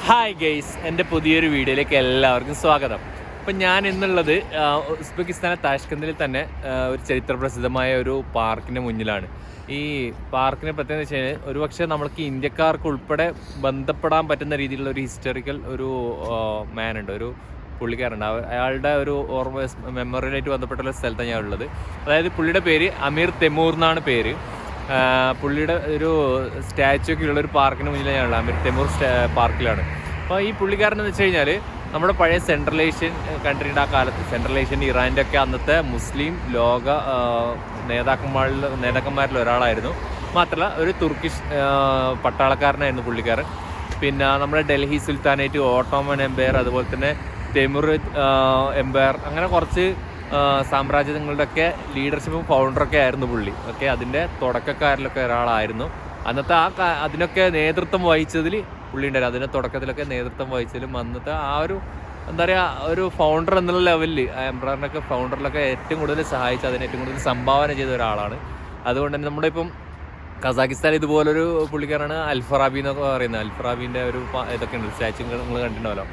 Hi guys എന്റെ പുതിയൊരു വീഡിയോയിലേക്ക് എല്ലാവർക്കും സ്വാഗതം. അപ്പം ഞാൻ ഇന്നുള്ളത് ഉസ്ബെക്കിസ്ഥാനിലെ ഉസ്ബെക്കിസ്ഥാനെ താഷ്കന്ദിൽ തന്നെ ഒരു ചരിത്ര പ്രസിദ്ധമായ ഒരു പാർക്കിന്റെ മുന്നിലാണ്. ഈ പാർക്കിനെ പ്രത്യേകത വെച്ച് കഴിഞ്ഞാൽ ഒരുപക്ഷെ നമ്മൾക്ക് ഇന്ത്യക്കാർക്ക് ഉൾപ്പെടെ ബന്ധപ്പെടാൻ പറ്റുന്ന രീതിയിലുള്ള ഒരു ഹിസ്റ്റോറിക്കൽ ഒരു മാനുണ്ട് ഒരു പുള്ളിക്കാരുണ്ട് അയാളുടെ ഒരു ഓർമ്മ മെമ്മറിയിലായിട്ട് ബന്ധപ്പെട്ടുള്ള സ്ഥലത്താണ് ഞാൻ ഉള്ളത്. അതായത് പുള്ളിയുടെ പേര് അമീർ തെമൂർ എന്നാണ് പേര്. പുള്ളിയുടെ ഒരു സ്റ്റാച്ചു ഒക്കെ ഉള്ള ഒരു പാർക്കിന് ഞാൻ അമീർ തെമൂർ പാർക്കിലാണ്. അപ്പോൾ ഈ പുള്ളിക്കാരൻ എന്ന് വെച്ച് കഴിഞ്ഞാൽ നമ്മുടെ പഴയ സെൻട്രൽ ഏഷ്യൻ കൺട്രിയുടെ ആ കാലത്ത് സെൻട്രൽ ഏഷ്യൻ ഇറാന്റെ ഒക്കെ അന്നത്തെ മുസ്ലിം ലോക നേതാക്കന്മാരിൽ നേതാക്കന്മാരിൽ ഒരാളായിരുന്നു. മാത്രമല്ല ഒരു തുർക്കിഷ് പട്ടാളക്കാരനായിരുന്നു പുള്ളിക്കാരൻ. പിന്നെ നമ്മുടെ ഡൽഹി സുൽത്താനേറ്റ് ഓട്ടോമൻ എംപയർ അതുപോലെ തന്നെ തെമുർ എംപയർ അങ്ങനെ കുറച്ച് സാമ്രാജ്യങ്ങളുടെയൊക്കെ ലീഡർഷിപ്പും ഫൗണ്ടറൊക്കെ ആയിരുന്നു പുള്ളി. ഓക്കെ അതിന്റെ തുടക്കക്കാരിലൊക്കെ ഒരാളായിരുന്നു. അന്നത്തെ ആ അതിനൊക്കെ നേതൃത്വം വഹിച്ചതിൽ പുള്ളി ഉണ്ടായിരുന്നു. അതിന്റെ തുടക്കത്തിലൊക്കെ നേതൃത്വം വഹിച്ചതിലും അന്നത്തെ ആ ഒരു എന്താ പറയുക ഒരു ഫൗണ്ടർ എന്നുള്ള ലെവലിൽ ആ എംബ്രറിനൊക്കെ ഫൗണ്ടറിലൊക്കെ ഏറ്റവും കൂടുതൽ സഹായിച്ച് അതിന് ഏറ്റവും കൂടുതൽ സംഭാവന ചെയ്ത ഒരാളാണ്. അതുകൊണ്ട് തന്നെ നമ്മുടെ ഇപ്പം കസാഖിസ്ഥാൻ ഇതുപോലൊരു പുള്ളിക്കാരാണ് അൽഫറാബി എന്നൊക്കെ പറയുന്നത്. അൽഫറാബിന്റെ ഒരു ഇതൊക്കെ ഉണ്ട്. സ്റ്റാച്ചു നിങ്ങൾ കണ്ടിട്ടുണ്ടാവല്ലോ.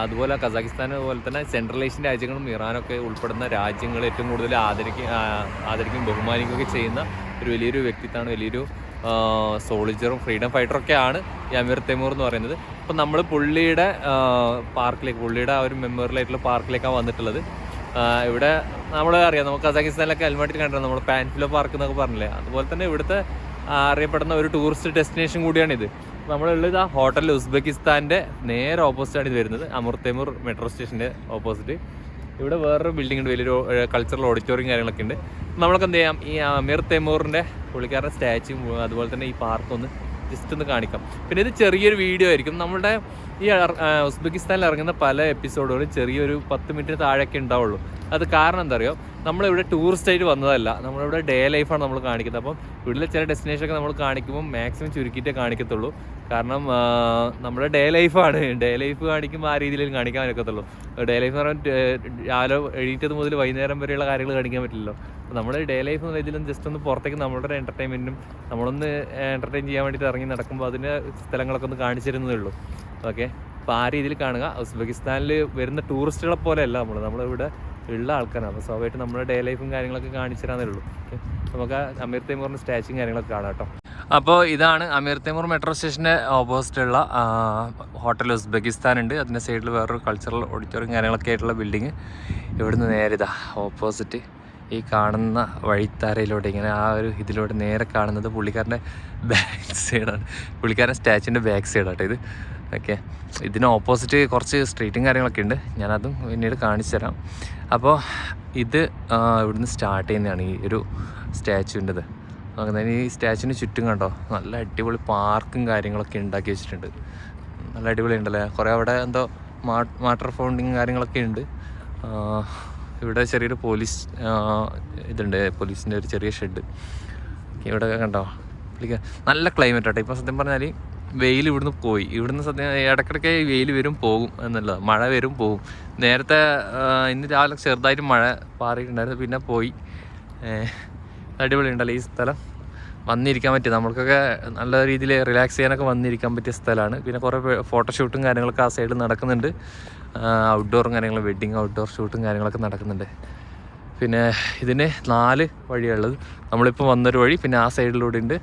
അതുപോലെ കസാഖിസ്ഥാൻ പോലെ തന്നെ സെൻട്രൽ ഏഷ്യൻ രാജ്യങ്ങളും ഇറാനൊക്കെ ഉൾപ്പെടുന്ന രാജ്യങ്ങൾ ഏറ്റവും കൂടുതൽ ആദരിക്കും ആദരിക്കും ബഹുമാനിക്കുകയൊക്കെ ചെയ്യുന്ന ഒരു വലിയൊരു വ്യക്തിത്വമാണ് വലിയൊരു സോളിജറും ഫ്രീഡം ഫൈറ്ററൊക്കെയാണ് ഈ അമീർ തെമൂർ എന്ന് പറയുന്നത്. അപ്പം നമ്മൾ പുള്ളിയുടെ പാർക്കിലേക്ക് പുള്ളിയുടെ ആ ഒരു മെമ്മോറിയലായിട്ടുള്ള പാർക്കിലേക്കാണ് വന്നിട്ടുള്ളത്. ഇവിടെ നമ്മൾ അറിയാം നമുക്ക് കസാഖിസ്ഥാനിലൊക്കെ അൽമാട്ടിൽ കണ്ടിട്ടുണ്ട് നമ്മൾ പാൻഫിലോ പാർക്ക് എന്നൊക്കെ പറഞ്ഞില്ലേ? അതുപോലെ തന്നെ ഇവിടുത്തെ അറിയപ്പെടുന്ന ഒരു ടൂറിസ്റ്റ് ഡെസ്റ്റിനേഷൻ കൂടിയാണിത്. നമ്മളുള്ളത് ആ ഹോട്ടൽ ഉസ്ബെക്കിസ്ഥാന്റെ നേരെ ഓപ്പോസിറ്റാണ് ഇത് വരുന്നത്. അമൃത്തേമൂർ മെട്രോ സ്റ്റേഷന്റെ ഓപ്പോസിറ്റ് ഇവിടെ വേറൊരു ബിൽഡിംഗ് ഉണ്ട് വലിയൊരു കൾച്ചറൽ ഓഡിറ്റോറിയം കാര്യങ്ങളൊക്കെ ഉണ്ട്. നമ്മളൊക്കെ എന്ത് ചെയ്യാം? ഈ അമീർ തെമൂറിന്റെ പുള്ളിക്കാരുടെ സ്റ്റാച്ചും അതുപോലെ തന്നെ ഈ പാർക്ക് ഒന്ന് ജസ്റ്റ് ഒന്ന് കാണിക്കാം. പിന്നെ ഇത് ചെറിയൊരു വീഡിയോ ആയിരിക്കും. നമ്മുടെ ഈ ഉസ്ബെക്കിസ്ഥാനിൽ ഇറങ്ങുന്ന പല എപ്പിസോഡുകളും ചെറിയൊരു പത്ത് മിനിറ്റ് താഴെയൊക്കെ ഉണ്ടാവുള്ളൂ. അത് കാരണം എന്താ അറിയോ നമ്മളിവിടെ ടൂറിസ്റ്റ് ആയിട്ട് വന്നതല്ല. നമ്മളിവിടെ ഡേ ലൈഫാണ് നമ്മൾ കാണിക്കുന്നത്. അപ്പം ഇവിടുത്തെ ചില ഡെസ്റ്റിനേഷനൊക്കെ നമ്മൾ കാണിക്കുമ്പോൾ മാക്സിമം ചുരുക്കിയിട്ടേ കാണിക്കത്തുള്ളൂ. കാരണം നമ്മുടെ ഡേ ലൈഫാണ് ഡേ ലൈഫ് കാണിക്കുമ്പോൾ ആ രീതിയിൽ കാണിക്കാൻ പറ്റത്തുള്ളൂ. ഡേ ലൈഫ് എന്ന് പറഞ്ഞാൽ രാവിലെ എഴുന്നേറ്റത് മുതൽ വൈകുന്നേരം വരെയുള്ള കാര്യങ്ങൾ കാണിക്കാൻ പറ്റില്ലല്ലോ. അപ്പോൾ നമ്മൾ ഡേ ലൈഫ് എന്ന രീതിയിൽ ജസ്റ്റ് ഒന്ന് പുറത്തേക്ക് നമ്മുടെ എന്റർടൈൻമെന്റും നമ്മളൊന്ന് എന്റർടൈൻ ചെയ്യാൻ വേണ്ടിയിട്ട് ഇറങ്ങി നടക്കുമ്പോൾ അതിന്റെ സ്ഥലങ്ങളൊക്കെ ഒന്ന് കാണിച്ചിരുന്നതേ ഉള്ളൂ. ഓക്കെ അപ്പോൾ ആ രീതിയിൽ കാണുക. ഉസ്ബെക്കിസ്ഥാനിൽ വരുന്ന ടൂറിസ്റ്റുകളെ പോലെയല്ല നമ്മൾ നമ്മളിവിടെ ഉള്ള ആൾക്കാരാണ്. അപ്പോൾ സ്വാഭാവികമായിട്ട് നമ്മുടെ ഡേ ലൈഫും കാര്യങ്ങളൊക്കെ കാണിച്ചു തരാന്നേ ഉള്ളൂ. നമുക്ക് അമീർ തൈമൂറിന്റെ സ്റ്റാച്ചും കാര്യങ്ങളൊക്കെ കാണാം കേട്ടോ. അപ്പോൾ ഇതാണ് അമീർ തൈമൂർ മെട്രോ സ്റ്റേഷന്റെ ഓപ്പോസിറ്റുള്ള ഹോട്ടൽ ഉസ്ബെക്കിസ്ഥാൻ ഉണ്ട്. അതിന്റെ സൈഡിൽ വേറൊരു കൾച്ചറൽ ഓഡിറ്റോറിയം കാര്യങ്ങളൊക്കെ ആയിട്ടുള്ള ബിൽഡിങ് ഇവിടുന്ന് നേരെ ഇതാ ഓപ്പോസിറ്റ് ഈ കാണുന്ന വഴിത്താരയിലൂടെ ഇങ്ങനെ ആ ഒരു ഇതിലൂടെ നേരെ കാണുന്നത് പുള്ളിക്കാരന്റെ ബാക്ക് സൈഡാണ് പുള്ളിക്കാരന്റെ സ്റ്റാച്ചുവിന്റെ ബാക്ക് സൈഡാട്ടോ ഇത്. ഓക്കെ. ഇതിന് ഓപ്പോസിറ്റ് കുറച്ച് സ്ട്രീറ്റും കാര്യങ്ങളൊക്കെ ഉണ്ട്. ഞാനതും പിന്നീട് കാണിച്ചു തരാം. അപ്പോൾ ഇത് ഇവിടുന്ന് സ്റ്റാർട്ട് ചെയ്യുന്നതാണ് ഈ ഒരു സ്റ്റാച്ചുവിന്റെത് അങ്ങനെ ഈ സ്റ്റാച്ചുവിന് ചുറ്റും കണ്ടോ? നല്ല അടിപൊളി പാർക്കും കാര്യങ്ങളൊക്കെ ഉണ്ടാക്കി വെച്ചിട്ടുണ്ട്. നല്ല അടിപൊളി ഉണ്ടല്ലേ? കുറേ അവിടെ എന്തോ വാട്ടർ ഫൗണ്ടിങ് കാര്യങ്ങളൊക്കെ ഉണ്ട്. ഇവിടെ ചെറിയൊരു പോലീസ് ഇതുണ്ട്. പോലീസിന്റെ ഒരു ചെറിയ ഷെഡ് ഇവിടെ കണ്ടോ? പുള്ളിക്ക് നല്ല ക്ലൈമറ്റ് ആട്ടോ. ഇപ്പോൾ സത്യം പറഞ്ഞാൽ വെയിൽ ഇവിടുന്ന് പോയി. ഇവിടുന്ന് സത്യം ഇടയ്ക്കിടയ്ക്ക് വെയിൽ വരും പോകും എന്നുള്ളത്. മഴ വരും പോകും. നേരത്തെ ഇന്ന് രാവിലെ ചെറുതായിട്ട് മഴ പാറിയിട്ടുണ്ടായിരുന്നു. പിന്നെ പോയി. അടിപൊളി ഉണ്ടല്ലോ ഈ സ്ഥലം. വന്നിരിക്കാൻ പറ്റിയ നമ്മൾക്കൊക്കെ നല്ല രീതിയിൽ റിലാക്സ് ചെയ്യാനൊക്കെ വന്നിരിക്കാൻ പറ്റിയ സ്ഥലമാണ്. പിന്നെ കുറേ ഫോട്ടോഷൂട്ടും കാര്യങ്ങളൊക്കെ ആ സൈഡിൽ നടക്കുന്നുണ്ട്. ഔട്ട്ഡോറും കാര്യങ്ങളും വെഡ്ഡിങ് ഔട്ട്ഡോർ ഷൂട്ടും കാര്യങ്ങളൊക്കെ നടക്കുന്നുണ്ട്. പിന്നെ ഇതിന് നാല് വഴിയുള്ളത് നമ്മളിപ്പോൾ വന്നൊരു വഴി പിന്നെ ആ സൈഡിലൂടെ ഉണ്ട്.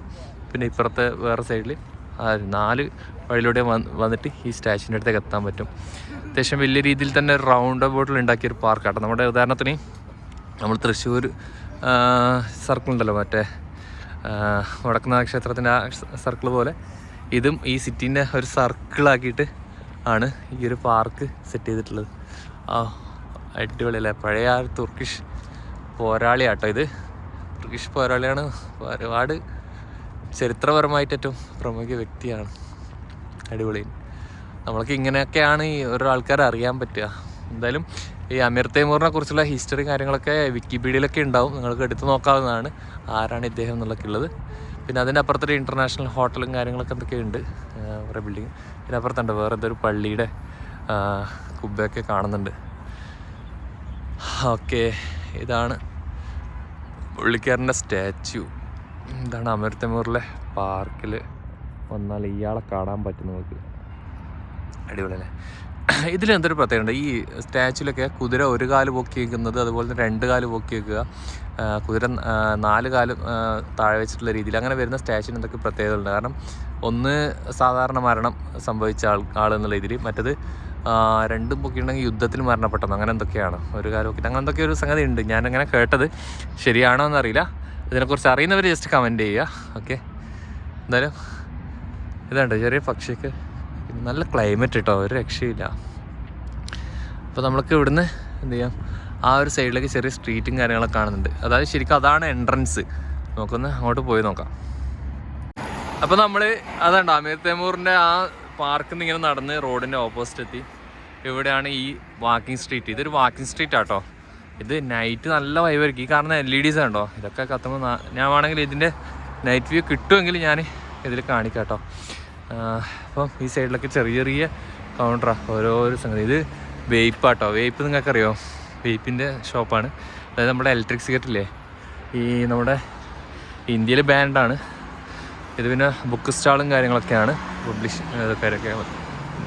പിന്നെ ഇപ്പുറത്തെ വേറെ സൈഡിൽ നാല് വഴിയിലൂടെ വന്ന് വന്നിട്ട് ഈ സ്റ്റാച്യൂന്റെ അടുത്തേക്ക് എത്താൻ പറ്റും. അത്യാവശ്യം വലിയ രീതിയിൽ തന്നെ ഒരു റൗണ്ട് ബോട്ടിൽ ഉണ്ടാക്കിയൊരു പാർക്കാട്ടോ നമ്മുടെ ഉദാഹരണത്തിന് നമ്മൾ തൃശ്ശൂർ സർക്കിൾ ഉണ്ടല്ലോ മറ്റേ വടക്കുന്നാഥ ക്ഷേത്രത്തിന്റെ ആ സർക്കിൾ പോലെ. ഇതും ഈ സിറ്റീന്റെ ഒരു സർക്കിളാക്കിയിട്ട് ആണ് ഈ ഒരു പാർക്ക് സെറ്റ് ചെയ്തിട്ടുള്ളത്. ആ അടിപൊളിയല്ലേ? പഴയ ആ തുർക്കിഷ് പോരാളിയാട്ടോ ഇത്. തുർക്കിഷ് പോരാളിയാണ് ഒരുപാട് ചരിത്രപരമായിട്ട് ഏറ്റവും പ്രമുഖ വ്യക്തിയാണ്. അടിപൊളി. നമ്മൾക്ക് ഇങ്ങനെയൊക്കെയാണ് ഈ ഓരോ ആൾക്കാരെ അറിയാൻ പറ്റുക. എന്തായാലും ഈ അമീർ തൈമൂറിനെ കുറിച്ചുള്ള ഹിസ്റ്ററി കാര്യങ്ങളൊക്കെ വിക്കിപീഡിയയിലൊക്കെ ഉണ്ടാവും. നിങ്ങൾക്ക് എടുത്തു നോക്കാവുന്നതാണ് ആരാണ് ഇദ്ദേഹം എന്നുള്ളതൊക്കെ ഉള്ളത്. പിന്നെ അതിന്റെ അപ്പുറത്തൊരു ഇന്റർനാഷണൽ ഹോട്ടലും കാര്യങ്ങളൊക്കെ എന്തൊക്കെ ഉണ്ട് കുറേ ബിൽഡിങ് പിന്നെ അപ്പുറത്തുണ്ട്. വേറെ എന്തൊരു പള്ളിയുടെ കുബ്ബയൊക്കെ കാണുന്നുണ്ട്. ഓക്കെ. ഇതാണ് പുള്ളിക്കാരന്റെ സ്റ്റാച്ചു ഇതാണ് അമൃത്തമൂറിലെ തൈമൂറിലെ പാർക്കിൽ വന്നാൽ ഇയാളെ കാണാൻ പറ്റും നമുക്ക് അടിപൊളിയല്ലേ? ഇതിൽ എന്തൊരു പ്രത്യേകത ഈ സ്റ്റാച്ചുലൊക്കെ കുതിര ഒരു കാൽ പൊക്കി വെക്കുന്നത് അതുപോലെ തന്നെ രണ്ട് കാൽ പൊക്കി വെക്കുക കുതിര നാല് കാൽ താഴെ വെച്ചിട്ടുള്ള രീതിയിൽ അങ്ങനെ വരുന്ന സ്റ്റാച്ചുവിന് എന്തൊക്കെ പ്രത്യേകതകളുണ്ട്? കാരണം ഒന്ന് സാധാരണ മരണം സംഭവിച്ച ആൾ ആൾ എന്നുള്ള രീതിയിൽ മറ്റത് രണ്ടും പൊക്കിയിട്ടുണ്ടെങ്കിൽ യുദ്ധത്തിൽ മരണപ്പെട്ടെന്ന് അങ്ങനെ എന്തൊക്കെയാണ്? ഒരു കാലം പൊക്കിയിട്ട് അങ്ങനെ എന്തൊക്കെ ഒരു സംഗതി ഉണ്ട് ഞാനങ്ങനെ കേട്ടത് ശരിയാണോ എന്നറിയില്ല ഇതിനെക്കുറിച്ച് അറിയുന്നവർ ജസ്റ്റ് കമന്റ് ചെയ്യുക. ഓക്കെ എന്തായാലും ഇതുണ്ട് ചെറിയ പക്ഷിക്ക് നല്ല ക്ലൈമറ്റ് കേട്ടോ ഒരു രക്ഷയില്ല. അപ്പോൾ നമ്മൾക്ക് ഇവിടുന്ന് എന്ത് ചെയ്യാം? ആ ഒരു സൈഡിലേക്ക് ചെറിയ സ്ട്രീറ്റും കാര്യങ്ങളൊക്കെ കാണുന്നുണ്ട്. അതായത് ശരിക്കും അതാണ് എൻട്രൻസ് നമുക്കൊന്ന് അങ്ങോട്ട് പോയി നോക്കാം. അപ്പോൾ നമ്മൾ അതുണ്ട് അമീർ തൈമൂറിന്റെ ആ പാർക്കിൽ നിന്ന് ഇങ്ങനെ നടന്ന് റോഡിന്റെ ഓപ്പോസിറ്റ് എത്തി. ഇവിടെയാണ് ഈ വാക്കിംഗ് സ്ട്രീറ്റ് ഇതൊരു വാക്കിംഗ് സ്ട്രീറ്റ് ആട്ടോ. ഇത് നൈറ്റ് നല്ല വൈവായിരിക്കും ഈ കാരണം എൽ ഇ ഡീസ് ഉണ്ടോ ഇതൊക്കെ കത്തുമ്പോൾ ഞാൻ വേണമെങ്കിൽ ഇതിന്റെ നൈറ്റ് വ്യൂ കിട്ടുമെങ്കിൽ ഞാൻ ഇതിൽ കാണിക്കാം കേട്ടോ അപ്പം ഈ സൈഡിലൊക്കെ ചെറിയ ചെറിയ കൗണ്ടറാണ് ഓരോരോ സംഗതി. ഇത് വേപ്പാട്ടോ വേപ്പ് നിങ്ങൾക്ക് നിങ്ങൾക്കറിയോ? വേപ്പിന്റെ ഷോപ്പാണ് അതായത് നമ്മുടെ ഇലക്ട്രിക് സിഗരറ്റ് ഇല്ലേ? ഈ നമ്മുടെ ഇന്ത്യയിലെ ബാൻഡാണ് ഇത് പിന്നെ ബുക്ക് സ്റ്റാളും കാര്യങ്ങളൊക്കെയാണ്. പബ്ലിഷ് ഇതൊക്കെ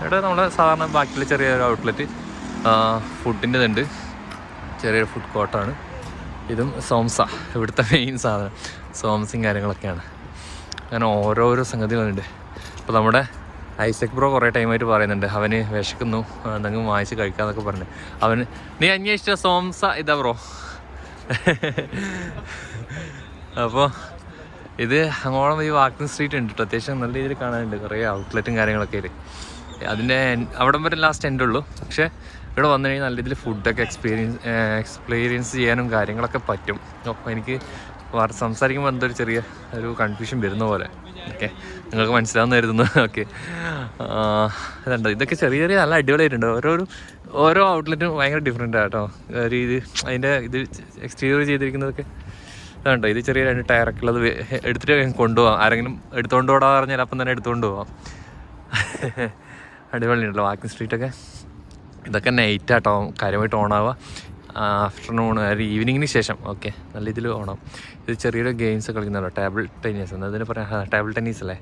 ഇവിടെ നമ്മുടെ സാധാരണ ബാക്കിയുള്ള ചെറിയൊരു ഔട്ട്ലെറ്റ് ഫുഡിന്റെ ഇതുണ്ട് ചെറിയൊരു ഫുഡ് കോർട്ടാണ് ഇതും സോംസ ഇവിടുത്തെ മെയിൻ സാധനം. സോംസും കാര്യങ്ങളൊക്കെയാണ്. അങ്ങനെ ഓരോരോ സംഗതികളുണ്ട് അപ്പോൾ നമ്മുടെ ഐസക് ബ്രോ കുറേ ടൈമായിട്ട് പറയുന്നുണ്ട്. അവന് വിശക്കുന്നു. എന്തെങ്കിലും വാങ്ങിച്ച് കഴിക്കാമെന്നൊക്കെ പറഞ്ഞു. അവന് നീ അന്വേഷിച്ച സോംസ? ഇതാ ബ്രോ. അപ്പോൾ ഇത് അങ്ങോളം ഈ വാക്കിംഗ് സ്ട്രീറ്റ് ഉണ്ട് കേട്ടോ അത്യാവശ്യം നല്ല രീതിയിൽ കാണാനുണ്ട്. കുറേ ഔട്ട്ലെറ്റും കാര്യങ്ങളൊക്കെ അതിന്റെ അവിടം വരെ ലാസ്റ്റ് എന്റെ ഉള്ളൂ. പക്ഷേ ഇവിടെ വന്നു കഴിഞ്ഞാൽ നല്ല രീതിയിൽ ഫുഡൊക്കെ എക്സ്പീരിയൻസ് എക്സ്പീരിയൻസ് ചെയ്യാനും കാര്യങ്ങളൊക്കെ പറ്റും. അപ്പോൾ എനിക്ക് സംസാരിക്കുമ്പോൾ എന്തോ ഒരു ചെറിയ ഒരു കൺഫ്യൂഷൻ വരുന്ന പോലെ. ഓക്കെ നിങ്ങൾക്ക് മനസ്സിലാവുന്ന കരുതുന്നു. ഓക്കെ അതുണ്ടോ ഇതൊക്കെ ചെറിയ ചെറിയ നല്ല അടിപൊളിയായിട്ടുണ്ട്. ഓരോരോ ഓരോ ഔട്ട്ലെറ്റും ഭയങ്കര ഡിഫറെന്റ് ആട്ടോ ഒരു ഇത് അതിന്റെ ഇത് എക്സ്റ്റീരിയർ ചെയ്തിരിക്കുന്നതൊക്കെ ഇതുണ്ടോ? ഇത് ചെറിയ രണ്ട് ടയറൊക്കെ ഉള്ളത് എടുത്തിട്ട് കൊണ്ടുപോകാം ആരെങ്കിലും എടുത്തുകൊണ്ട് പോടാ പറഞ്ഞാൽ അപ്പം തന്നെ എടുത്തുകൊണ്ട് പോവാം. അടിപൊളിയുണ്ടല്ലോ വാക്കിംഗ് സ്ട്രീറ്റൊക്കെ ഇതൊക്കെ നൈറ്റ് ആട്ടോ കാര്യമായിട്ട് ഓണാവുക ആഫ്റ്റർനൂൺ ഒരു ഈവനിങ്ങിന് ശേഷം. ഓക്കെ നല്ല ഇതിൽ ഓണം ഇത് ചെറിയൊരു ഗെയിംസ് കളിക്കുന്നുണ്ടോ? ടേബിൾ ടെന്നീസ് എന്നതിന് പറയാം? ടേബിൾ ടെന്നീസ് അല്ലേ?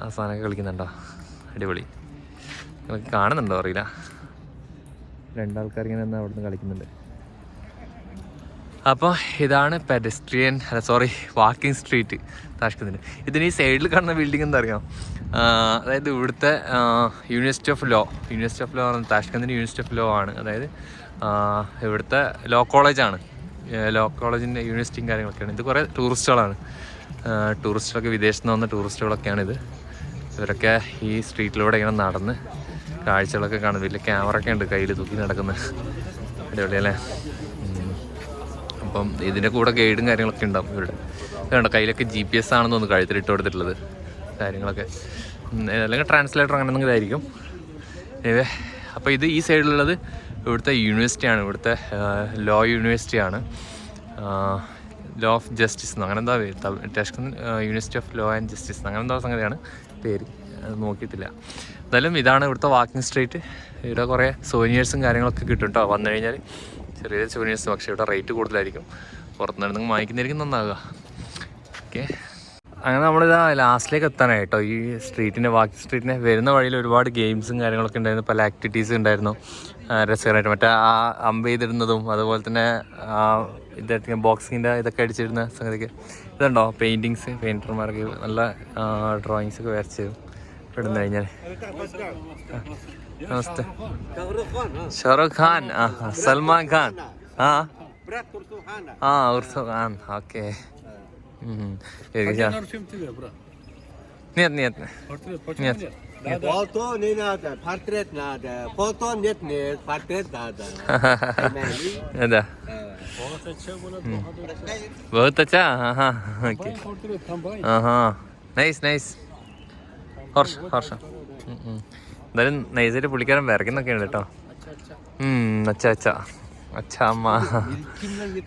ആ സാധനമൊക്കെ കളിക്കുന്നുണ്ടോ? അടിപൊളി. നിങ്ങൾക്ക് കാണുന്നുണ്ടോ? അറിയില്ല. രണ്ടാൾക്കാർ ഇങ്ങനെ അവിടെ നിന്ന് കളിക്കുന്നുണ്ട്. അപ്പോൾ ഇതാണ് പെഡസ്ട്രിയൻ അല്ല സോറി വാക്കിംഗ് സ്ട്രീറ്റ് താഷ്കന്തിന് ഇതിന് ഈ സൈഡിൽ കാണുന്ന ബിൽഡിംഗ് എന്താ അറിയാം അതായത് ഇവിടുത്തെ university of law university of law ആണ് താഷ്കന്തിന്റെ യൂണിവേഴ്സിറ്റി ഓഫ് ലോ ആണ്. അതായത് ഇവിടുത്തെ ലോ കോളേജാണ് ലോ കോളേജിന്റെ യൂണിവേഴ്സിറ്റിയും കാര്യങ്ങളൊക്കെയാണ്. ഇത് കുറേ ടൂറിസ്റ്റുകളാണ് ടൂറിസ്റ്റുകളൊക്കെ വിദേശത്ത് നിന്ന് വന്ന ടൂറിസ്റ്റുകളൊക്കെയാണിത് ഇവരൊക്കെ ഈ സ്ട്രീറ്റിലൂടെ ഇങ്ങനെ നടന്ന് കാഴ്ചകളൊക്കെ കാണുന്നു വലിയ ക്യാമറ ഒക്കെ ഉണ്ട് കയ്യിൽ തൂക്കി നടക്കുന്നത് അടിപൊളിയല്ലേ. അപ്പം ഇതിന്റെ കൂടെ ഗൈഡും കാര്യങ്ങളൊക്കെ ഉണ്ടാവും ഇവിടെ വേണ്ട കയ്യിലൊക്കെ ജി പി എസ് ആണെന്ന് തോന്നുന്നു കഴുത്തിലിട്ട് കൊടുത്തിട്ടുള്ളത്. കാര്യങ്ങളൊക്കെ. അല്ലെങ്കിൽ ട്രാൻസ്ലേറ്റർ അങ്ങനെ എന്തെങ്കിലും ആയിരിക്കും അപ്പോൾ ഇത് ഈ സൈഡിലുള്ളത് ഇവിടുത്തെ യൂണിവേഴ്സിറ്റിയാണ് ഇവിടുത്തെ ലോ യൂണിവേഴ്സിറ്റിയാണ് ലോ ഓഫ് ജസ്റ്റിസ് അങ്ങനെ എന്താ Tashkent university of law and justice അങ്ങനെ എന്താ സംഗതിയാണ് പേര്? നോക്കിയിട്ടില്ല. എന്തായാലും ഇതാണ് ഇവിടുത്തെ വാക്കിംഗ് സ്ട്രീറ്റ് ഇവിടെ കുറേ സോനിയേഴ്സും കാര്യങ്ങളൊക്കെ കിട്ടും കേട്ടോ വന്നു കഴിഞ്ഞാൽ ചെറിയ സുവനീഴ്സ് പക്ഷേ ഇവിടെ റേറ്റ് കൂടുതലായിരിക്കും. പുറത്തുനിന്ന് നിങ്ങൾ വാങ്ങിക്കുന്നതായിരിക്കും നന്നാകുക ഓക്കെ അങ്ങനെ നമ്മളിതാ ലാസ്റ്റിലേക്ക് എത്താനായി കേട്ടോ. ഈ സ്ട്രീറ്റിന്റെ വാക്കി സ്ട്രീറ്റിനെ വരുന്ന വഴിയിൽ ഒരുപാട് ഗെയിംസും കാര്യങ്ങളൊക്കെ ഉണ്ടായിരുന്നു. പല ആക്ടിവിറ്റീസും ഉണ്ടായിരുന്നു. രസകരമായിട്ട് മറ്റേ ആ അമ്പ് ചെയ്തിരുന്നതും അതുപോലെ തന്നെ ആ ഇതായിട്ട് ബോക്സിങ്ങിന്റെ ഇതൊക്കെ അടിച്ചിരുന്ന സംഗതിക്ക് ഇതുണ്ടോ? പെയിന്റിങ്സ് പെയിന്റർമാർക്ക് നല്ല ഡ്രോയിങ്സ് ഒക്കെ വരച്ച് ഇടുന്നു കഴിഞ്ഞാൽ നമസ്തേ ഷാറുഖ് ഖാൻ ആ സൽമാൻ ഖാൻ ആ Брат Турсухана. ആ ഉർസു ഖാൻ ഓക്കെ Нет, нет. Нет. Фото не надо, портрет надо. Фото нет, нет, портрет надо. Да. बहुत अच्छा हाँ हाँ ओके हाँ हाँ നൈസ് നൈസ് ഹർഷ ഹർഷ. എന്തായാലും നൈസായിട്ട് പുള്ളിക്കാരൻ വരയ്ക്കുന്നൊക്കെ ഉണ്ട് കേട്ടോ അച്ഛ അച്ഛ. അച്ഛ അമ്മ.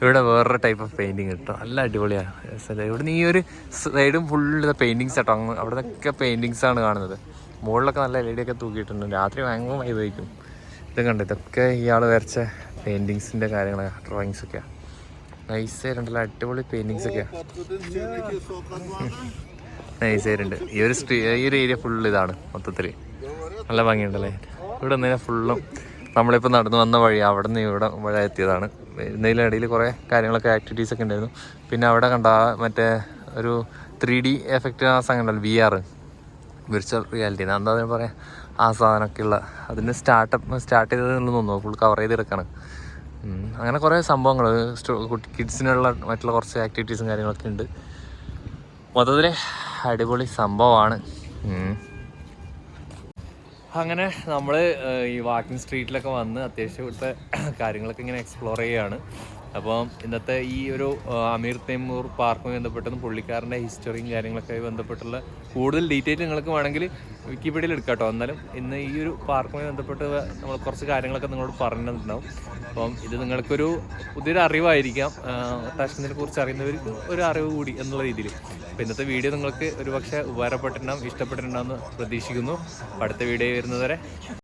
ഇവിടെ വേറൊരു ടൈപ്പ് ഓഫ് പെയിന്റിങ് കേട്ടോ. നല്ല അടിപൊളിയാണ് ഇവിടുന്ന് ഈ ഒരു സൈഡും ഫുള്ള് പെയിന്റിങ്സ് കേട്ടോ അങ്ങ് അവിടെ നിന്നൊക്കെ പെയിന്റിങ്സ് ആണ് കാണുന്നത്. മുകളിലൊക്കെ നല്ല എൽ ഇ ഡി ഒക്കെ തൂക്കിയിട്ടുണ്ട്. രാത്രി ഭയങ്കര വൈബായിരിക്കും ഇത് കണ്ട്? ഇതൊക്കെ ഇയാൾ വരച്ച പെയിന്റിങ്സിന്റെ കാര്യങ്ങൾ ഡ്രോയിങ്സ് ഒക്കെയാണ് രണ്ടല്ല അടിപൊളി പെയിന്റിങ്സ് ഒക്കെയാണ് നൈസായിട്ടുണ്ട് ഈ ഒരു സ്ട്രീ ഈ ഒരു ഏരിയ ഫുള്ള് ഇതാണ് മൊത്തത്തിൽ നല്ല ഭംഗിയുണ്ടല്ലേ? ഇവിടെ നിന്ന് ഫുള്ളും നമ്മളിപ്പോൾ നടന്നു വന്ന വഴി അവിടെ നിന്ന് ഇവിടെ വഴി എത്തിയതാണ്. വരുന്നതിനിടയിൽ കുറേ കാര്യങ്ങളൊക്കെ ആക്ടിവിറ്റീസ് ഒക്കെ ഉണ്ടായിരുന്നു. പിന്നെ അവിടെ കണ്ട മറ്റേ ഒരു ത്രീ ഡി എഫക്റ്റ് ആ ഉണ്ടല്ലോ വി ആർ വിർച്വൽ റിയാലിറ്റി എന്താ പറയാം? ആ സാധനമൊക്കെ ഉള്ള അതിന് സ്റ്റാർട്ടപ്പ് സ്റ്റാർട്ട് ചെയ്തതെന്ന് തോന്നുന്നു. ഫുൾ കവർ ചെയ്തെടുക്കണം. അങ്ങനെ കുറേ സംഭവങ്ങൾ കിഡ്സിനുള്ള മറ്റുള്ള കുറച്ച് ആക്ടിവിറ്റീസും കാര്യങ്ങളൊക്കെ ഉണ്ട്. മൊത്തത്തിൽ അടിപൊളി സംഭവമാണ്. അങ്ങനെ നമ്മൾ ഈ വാക്കിംഗ് സ്ട്രീറ്റിലൊക്കെ വന്ന് അത്യാവശ്യം ഇവിടുത്തെ കാര്യങ്ങളൊക്കെ ഇങ്ങനെ എക്സ്പ്ലോർ ചെയ്യുകയാണ് അപ്പോൾ ഇന്നത്തെ ഈ ഒരു അമീർ തൈമൂർ പാർക്കുമായി ബന്ധപ്പെട്ടതും പുള്ളിക്കാരന്റെ ഹിസ്റ്ററിയും കാര്യങ്ങളൊക്കെ ബന്ധപ്പെട്ടുള്ള കൂടുതൽ ഡീറ്റെയിൽ നിങ്ങൾക്ക് വേണമെങ്കിൽ വിക്കിപീഡിയയിൽ എടുക്കാം കേട്ടോ എന്നാലും ഇന്ന് ഈ ഒരു പാർക്കുമായി ബന്ധപ്പെട്ട് നമ്മൾ കുറച്ച് കാര്യങ്ങളൊക്കെ നിങ്ങളോട് പറഞ്ഞിട്ടുണ്ടാവും. അപ്പം ഇത് നിങ്ങൾക്കൊരു പുതിയൊരു അറിവായിരിക്കാം. താഷ്കന്തിനെ കുറിച്ച് അറിയുന്നവർക്ക് ഒരു അറിവ് കൂടി എന്നുള്ള രീതിയിൽ. അപ്പോൾ ഇന്നത്തെ വീഡിയോ നിങ്ങൾക്ക് ഒരുപക്ഷെ ഉപകാരപ്പെട്ടിട്ടുണ്ടാവും ഇഷ്ടപ്പെട്ടിട്ടുണ്ടാവും എന്ന് പ്രതീക്ഷിക്കുന്നു. അടുത്ത വീഡിയോ വരുന്നതുവരെ